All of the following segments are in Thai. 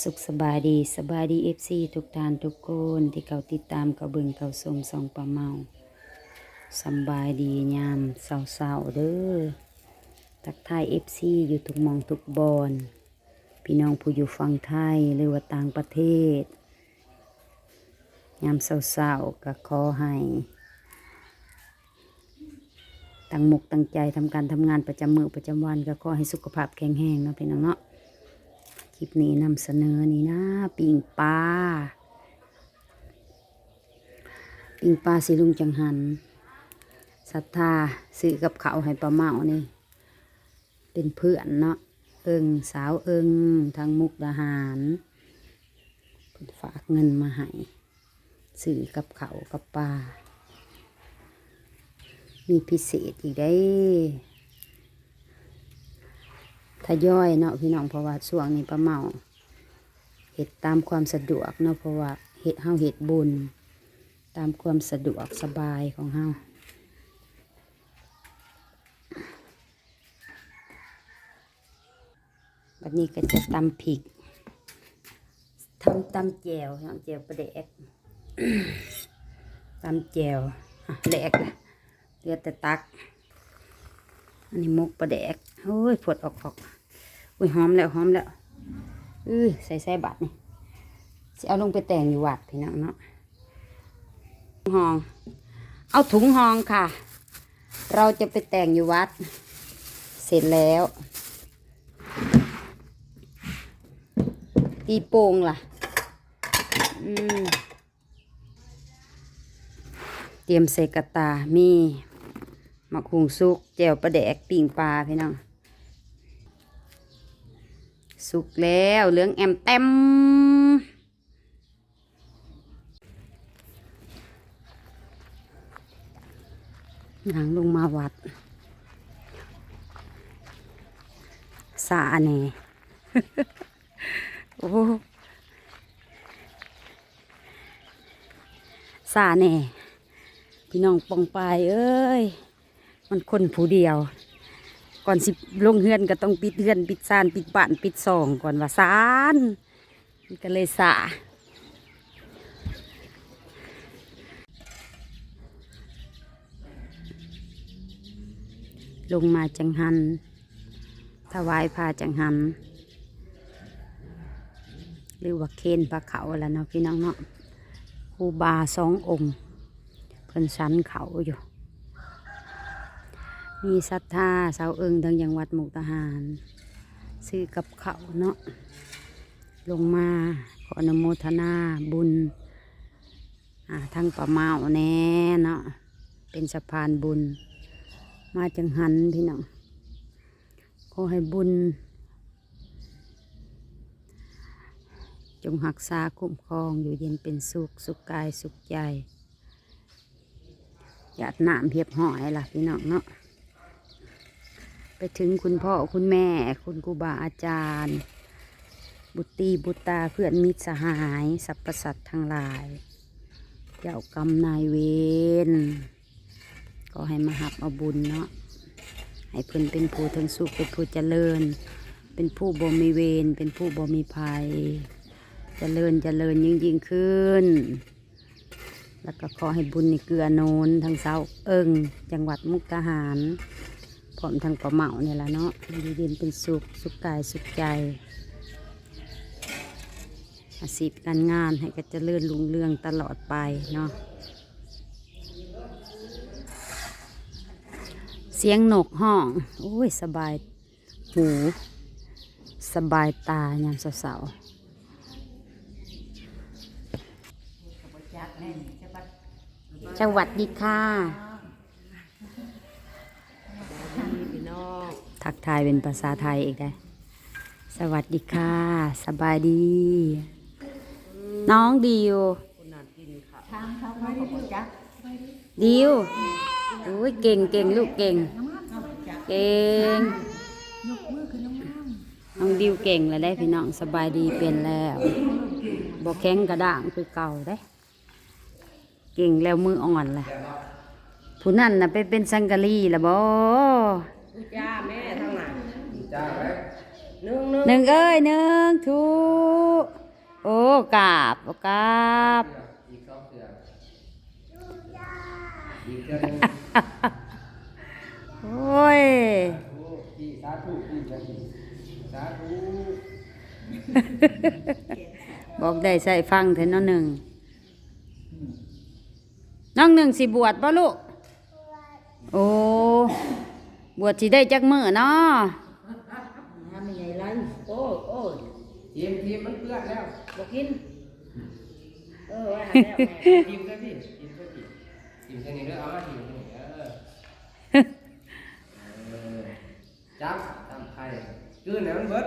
สุขสบายดีสบายดีเอฟซีทุกท่านทุกคนที่เขาติดตามเขาเบิ่งเขาชมสองปลาเมาสบายดียามเศร้าๆเด้อทักทายเอฟซีอยู่ทุกมองทุกบอนพี่น้องผู้อยู่ฝั่งไทยหรือว่าต่างประเทศยามเศร้าๆก็ขอให้ตั้งมุกตั้งใจทำการทำงานประจำมือประจำวันก็ขอให้สุขภาพแข็งแรงเนาะพี่น้องเนาะ ลิปนี้นำเสนอนี่นะปิงปลาปิงปลาสีลุงจังหันศรัทธาซื้อกับเขาให้ปลาเมานี่ เป็นเพื่อนเนาะเอิงสาวเอิงทางมุกดาหารฝากเงินมาให้ซื้อกับเขากับปลามีพิเศษอีกได้ ทยอยเนาะพี่น้องเพราะว่าช่วงนี้ป้าเมาเห็ดตามความสะดวกเนาะเพราะว่าเห็ดเฮาเห็ดบุญ ตามความสะดวกสบายของเฮาบัดนี้ก็จะตำผิกทำตำแจวน้องแจวประเดกตำแจวแหลกละเหลือแต่ตัก อันนี้มุกปลาแดกโอ้ยผดออกออกอุ้ยหอมแล้วหอมแล้วอือใส่ใส่บัตรนี่สิเอาลงไปแต่งอยู่วัดพี่น้องเนาะหอง เอาถุงหองค่ะ เราจะไปแต่งอยู่วัด เสร็จแล้ว ตีโป่งล่ะ อืมเตรียมใส่กระตามี มะคุงสุกแจ่วปลาแดกปิ่งปลาพี่น้องสุกแล้วเหลืองแอมเต็มหนังลงมาวัดสาแน่โอ้สาแน่พี่น้องปองปายเอ้ย มันคนผู้เดียว ก่อนสิลงเฮือนก็ต้องปิดเฮือน ปิดซานปิดบ้านปิดซองก่อนว่าซานมันก็เลยสาลงมาจังหัน ถวายพาจังหัน หรือว่าเคนพระเขาแล้วเนาะพี่น้องเนาะครูบาสององค์ เพิ่นสันเขาอยู่ มีศรัทธาสาวเอิงทางจังหวัดมุกดาหาร ซื้อกับเขาเนาะลงมาขออนุโมทนาบุญอ่าทั้งประเมาแน่เนาะเป็นสะพานบุญ มาจังหันพี่น้องขอให้บุญ จงหักษาคุ้มครองอยู่เย็นเป็นสุข สุขกายสุขใจหยาดน้ำเพียบหอยล่ะพี่น้องเนาะ ไปถึงคุณพ่อคุณแม่ คุณครูบาอาจารย์ บุตรีบุตตาเพื่อนมิตรสหาย สรรพสัตว์ทั้งหลาย เจ้ากรรมนายเวรก็ให้มาหับเอาบุญเนาะให้เพิ่อนเป็นผู้ทั้งสุขเป็นผู้เจริญ เป็นผู้บ่มีเวรเป็นผู้บ่มีภัย เจริญเจริญยิ่งยิ่งขึ้น แล้วก็ขอให้บุญในเกลือโนนทางเสาเอิงจังหวัดมุกดาหาร ร้อมทางประเหมาเนี่ยละเนาะอยู่เย็นเป็นสุขสุขกายสุขใจ อาชีพการงานให้ก็เจริญรุ่งเรืองตลอดไปเนาะเสียงนกห้องโอ้ยสบายหูสบายตายามเสาๆสวัสดีค่ะ พี่น้อง ทักทายเป็นภาษาไทยอีกได้ สวัสดีค่ะ สบายดี น้องดิวดิวโอ้ยเก่งเก่งลูกเก่ง เก่ง น้องดิวเก่งแล้วได้พี่น้องสบายดีเป็นแล้วบอกแข็งกระด้างคือเก่าได้ เก่งแล้วมืออ่อนแหละผู้นั่นน่ะไปเป็นสังกะลีละบ่จ้า หลังอหนึ่งหนึ่งหนึ่งเอ้ยหนึ่งทุโอ้กราบโอ้กราบอีกสองเสืออีกเสือหนึ่งโอ้ยโอ้พี่สาธุพี่จะดีสาธุบอกได้ใส่ฟังเถอะน้องหนึ่งน้องหนึ่งสิบวชป่ะลูก โอ้ บวชสิได้จักมือเนาะ ทำยังไงไรโอ้ยโอ้ ยทีมทีมมันเปื้อนแล้วบอกกิน เออว่าหันแล้วแม่ทีมก็พี่ทีมก็พี่ทีมแค่นี้ด้วยเอามาทีมแค่นี้เออเออจับจับใครกืนไหนมันเบิด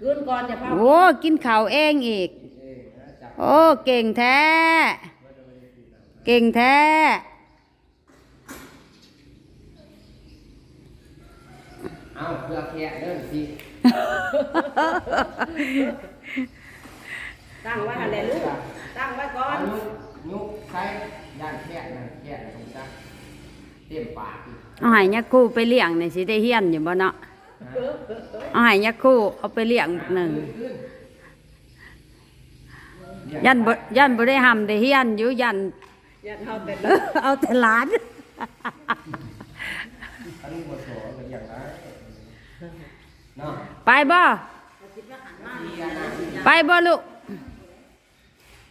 คืนก่อนจะพาโอ้ กินข้าวเองอีก เอ้ยนะจับโอ้ เก่งแท้ เก่งแท้ เอาเพื่อแค่เดินสิ ตั้งไว้หันแล้วลูกตั้งไว้ก่อเอานยุกยุกใช้ย่านแค่นั่นแค่นั่นตรงจักเต็มปากอีกเอาใหายยักคู่ไปเลี้ยงนี่สิได้เฮียนอยู่บ่เนาะเอาใหายยักคู่เอาไปเลี้ยงบักหนึ่ง ขึ้นยันบ่ยันบ่ได้หำได้เฮียนอยู่ยัน อย่าเท่าเป็นเอาแต่หลาน อันนี้บทสอนเป็นอย่าง ไรเนาะไปบ่ดีอะนะไปบ่ลูก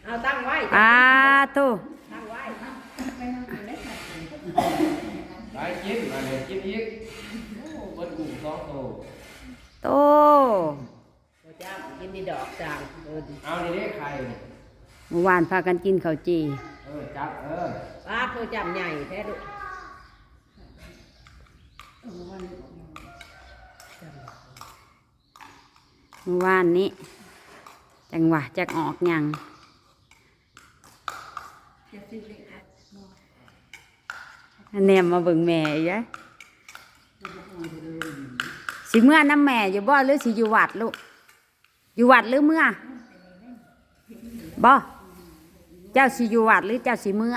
เอาตั้งไว้อาโตตั้งไว้ไปกินมาเลยกินอีกโอ้เบิดกูสองโตโตโอ้จ้ากินนี่ดอกจางเออเอานี่เด้ไข่เมื่อวานพากันกินข้าวจีเออจับเออป้าเธอจำใหญ่แท้ดุ เมื่อวานนี้ จังหวะจักออกหยังอันแนมมาเบิ่งแม่ยะสิเมื่อน้ำแม่อยู่บ่หรือสิอยู่วัดลูกอยู่วัดหรือเมื่อบ่เจ้าสิอยู่วัดหรือเจ้าสิเมื่อ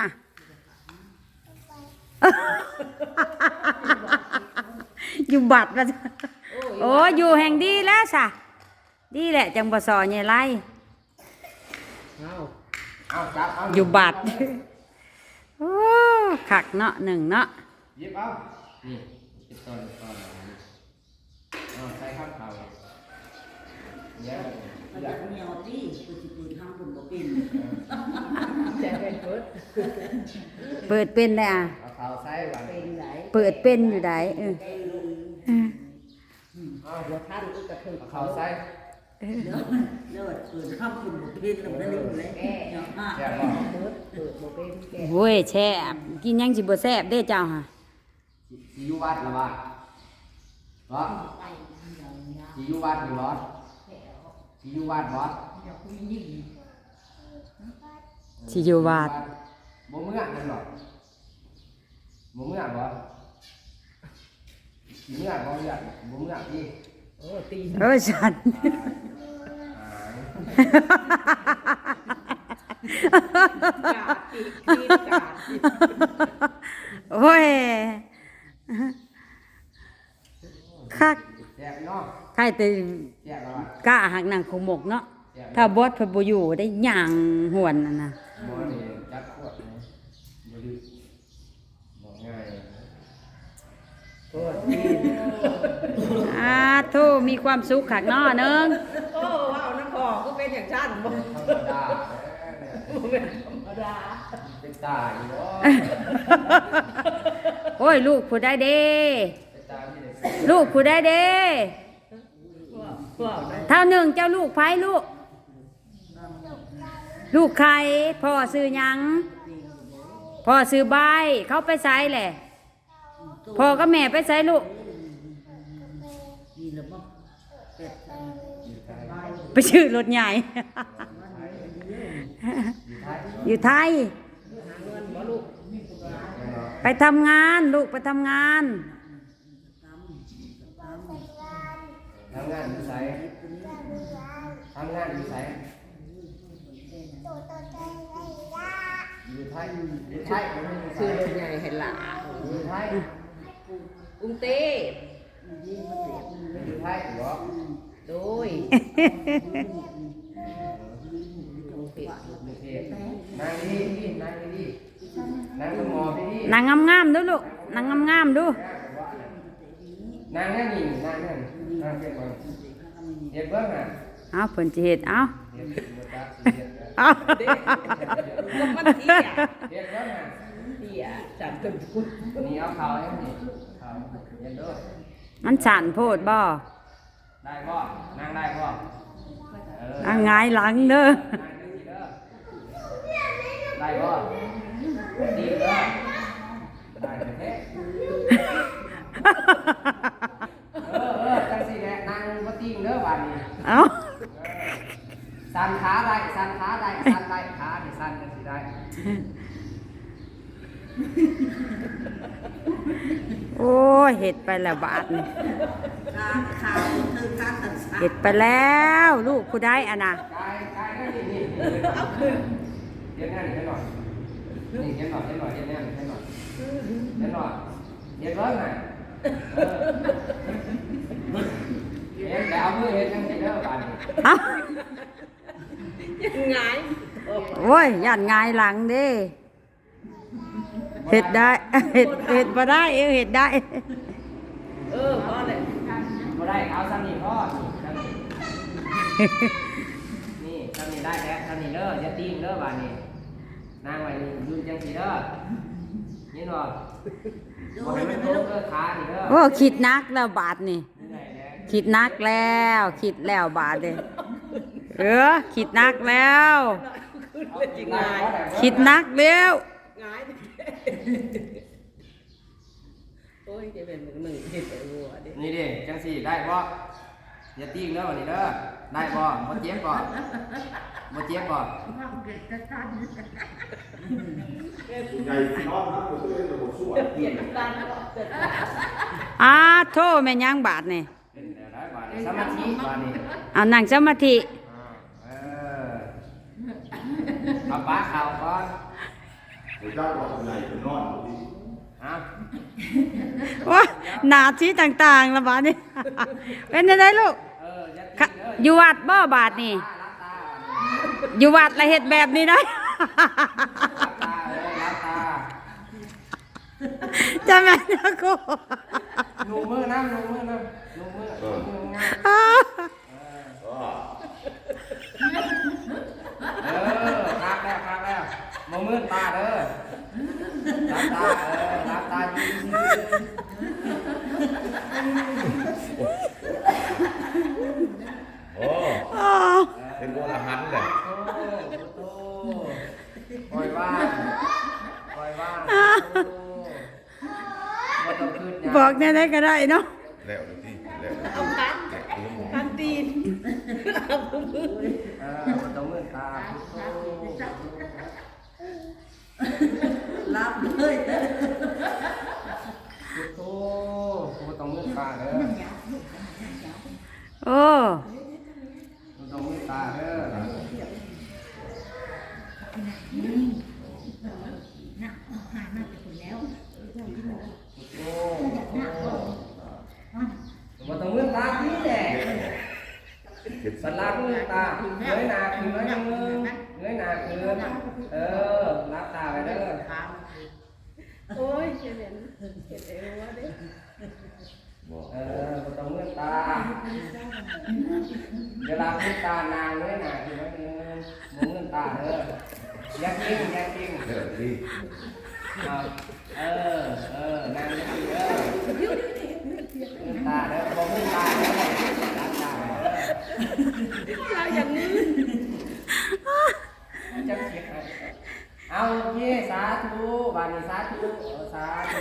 อยู่บัดว่าโอ้อยู่แห่งดีแล้วสะ ดีแหละจังบสอเนี่ยไรเอาเอาจับเอาอยู่บัดโอ้ขักเนาะหนึ่งเนาะหยิบเอานี่เป็นตอนตอนเอาใส่ข้าวเผาเดี๋ยวเดี๋ยวแจะเป็นเพิดเปิดเป็นได้อะเอาข้าวใส่ก่อนเป็นไหนเปิดเป็นอยู่ได้เออเอาหัว ท่านอุกกระทึกเอาข้าวใส่เลิศเปิดข้ามคุณบุเพศลำนั้นเลยเนาะแซ่บบ่เพิดเปิดโมเป็นแก่โว้ยแช่บกินยังสิบ่แซ่บเด้เจ้าฮะสิอยู่วัดหรือว่าเหรอสิอยู่วัดอยู่บ่สิอยู่วัดบ่สิอยู่วัดบ่เมื่อนั่นหรอกบ่เมื่อบ่สิเมื่อบ่เมื่อบ่เมื่อพี่โอ้ตีเออฉัน โอ้ยคักแซ่บเนาะใครแต่แซ่บแล้วอะกล้าหักนางขมกเนาะ ถ้าบอสเพิ่นบ่อยู่ได้ย่างหวนนั่นน่ะ บ่นี่จัดขวดนะบ่ดื้อบ่ง่าย โอ้ตีน อา โทมีความสุขคักเนาะเนึงโอ้ว้าวน้ำคอก็เป็นอย่างชั้นบ่ธรรมดาเนี่ยเป็นธรรมดาเป็นตาอยู่บ่โอ้ยลูกผู้ได้เด้เป็นตาที่ได้ลูกผู้ได้เด้ว้าวว้าวนะเท่าหนึ่งเจ้าลูกไผลูก ลูกใครพ่อซื้อหยังพ่อซื้อใบายเขาไปใส่แหละพ่อกับแม่ไปใส่ลูก ดีแล้วมั้งเป็ด ไปชื่อรถใหญ่ อยู่ไทยหาเงินบ่ลูกไปทำงานลูกไปทำงานทำงานอยู่ไสทำงานอยู่ไสอยู่ไทยอยู่ไทยบ่ได้อยู่ไสซื้อรถใหญ่ให้หลาอยู่ไทยกรุงเทพอยู่ไทยเหรอ โดยไม่เทศนางดีดีนางดีนางคุณหมอดีดีนางงามๆดูลูกนางงามๆดูนางนั่นนี่นางนั่นนางเก็บเบิ้งเก็บเบิ้งอะเอาเพิ่นสิเฮ็ดเอาเก็บเบิ้งจ้ะเก็บเอามันเที่ยเก็บเบิ้งอะเที่ยจันเป็นพุทธนี่เอาเขาให้นี่เขาเย็นด้วยมันสั่นโพดบ่ ได้บ่นางได้บ่เอออะหงายหลังเด้อนางดีเด้อได้บ่ดีเด้อได้แท้เออเออจังสิแหละนางบ่ติงเด้อบัดนี้เอาสันขาได้สันขาได้สันได้ขานี่สันจังสิได้โอ้ยเฮ็ดไปแล้วบาทนี่ขาขา เธอขาตัดสาเฮ็ดไปแล้วลูกผู้ใดอะนะกายกายนั่นเอาคืนเดี๋ยวนั่นนี่หน่อยนี่เดี๋ยวหน่อยเดี๋ยวหน่อยเดี๋ยวนั่นเดี๋ยวหน่อยเดี๋ยวหน่อยเดี๋ยวเบิ้งน่ะเออเฮ็ดแล้วเอามือเฮ็ดจังสิเด้อบัดนี้เอ้ายังไงโอ้ยย่านหงหลังด้เฮ็ดได้เฮ็ดเฮ็ดบ่ได้เออเฮ็ดได้ เออ เลยบ่ได้เอาซ้ำนี่พ่อนี่ซ้ำนี่นี่ซ้ำนี่ได้แล้วซ้ำนี่เด้ออย่าตีนเด้อบัดนี้นางไว้นี่ยืนจังสิเด้อนี่เนาะบ่ให้มันโดนเด้อขานี่เด้อโอ้คิดนักแล้วบาทนี่นี่ไหนแหละคิดนักแล้วคิดแล้วบาทเด้เออคิดนักแล้วขึ้นเลยจริงไงคิดนักแล้วไงโอ้ ยจะเป็นหนึ่งเห็ดแต่วัวดินี่ดิจังสี่ได้บ่อย่าตีงเด้อวันนี้เด้อได้บ่บ่เจ็บบ่บ่เจ็บบ่ใหญ่น้องครับผมก็เลยระบบสวยเปลี่ยนการก็เกิดอ้าโทษแม่นยังบาทนี่เป็นได้บ่นี่สมาธิบ่นี่เอานั่งสมาธิเออเอาปลาข่าวก่อนผมจ้างว่าใหญ่เป็นนอนอยู่ที่ฮะ ว่าหนาที่ต่างๆละบาทนี่ เป็นยังไงลูกเอออย่าค่ะตีงเด้ออยู่วัดบ่บาทนี่ตารับตาอยู่วัดละเฮ็ดแบบนี้ได้รับตาเออรับตาจะแม่นนะกูหนูมือนะหนูมือนะหนูมือหนูมืองามอ้าอ๋อเออครับแล้วครับแล้วบ่มือตาเด้อรับตาเออรับตายิ้ม โอ้เป็นโบราณเลยโอ้โหปล่อยว่างปล่อยว่าบอกแน่ๆก็ได้เนาะแล้วที่แล้วเอาคันคันตีนเอามือเออต้องมือตารับเลย โห บ่ต้อมาเด้อโอ้ต้องมือตาเด้อโอ้บ่ต้องมือตาพี่แหละเก็บสลับมือตาเงยนาขึ้นเมือเงยหน้าขึ้นเออรับตาไปเด้อ โอ้ยจะเป็นเห็ดแต่วัวดิ บอก เออบ่ต้องมือตาเวลามือตานางเงยหน้าขึ้นเงยมือมือตาเด้ออ ยักยิงอยักยิงแล้วที่เอาเออเออนางอยักยิงเด้อมือตาเด้อบ่มือตาเด้อรับตาเด้อเราอย่างนี้จังเสียงให้เอาโอเคสาธุบานนี้สาธุเออสาธุ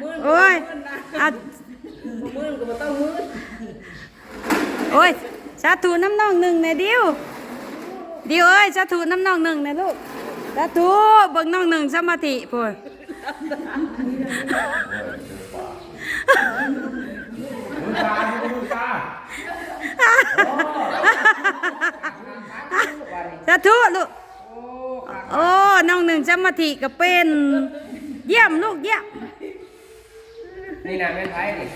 มือโอ้ยเอามือก็บ่ต้องมือโอ้ยสาธุน้ำน้องหนึ่งในดิวดิวเอ้ยสาธุน้ำน้องหนึ่งในลูกสาธุเบิ่งน้องหนึ่งสมาธิพุ่นมือตามือตาสาธุลูกโอ้น้องหนึ่งสมาธิก็เป็น เยี่ยมลูกเยี่ยมนี่นะแม่นไทยนี่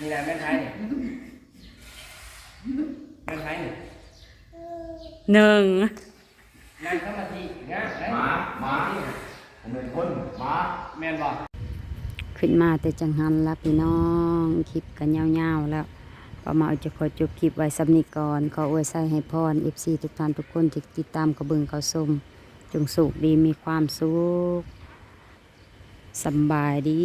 นี่นะแม่นไทยนี่ แม่นไทยนี่หนึ่งนั่งสมาธิงะได้หมาหมาผมเป็นคนหมาแม่นบอกขึ้นมาแต่จังหันละพี่น้องคลิปกันยาวๆแล้วประมาจะขอจบคลิปไว้สำนิก่อนขออวยใส่ให้พรเอฟซีทุกท่านทุกคนที่ติดตามกระเบิงเขาสมจงสุขดีมีความสุขสำบายดี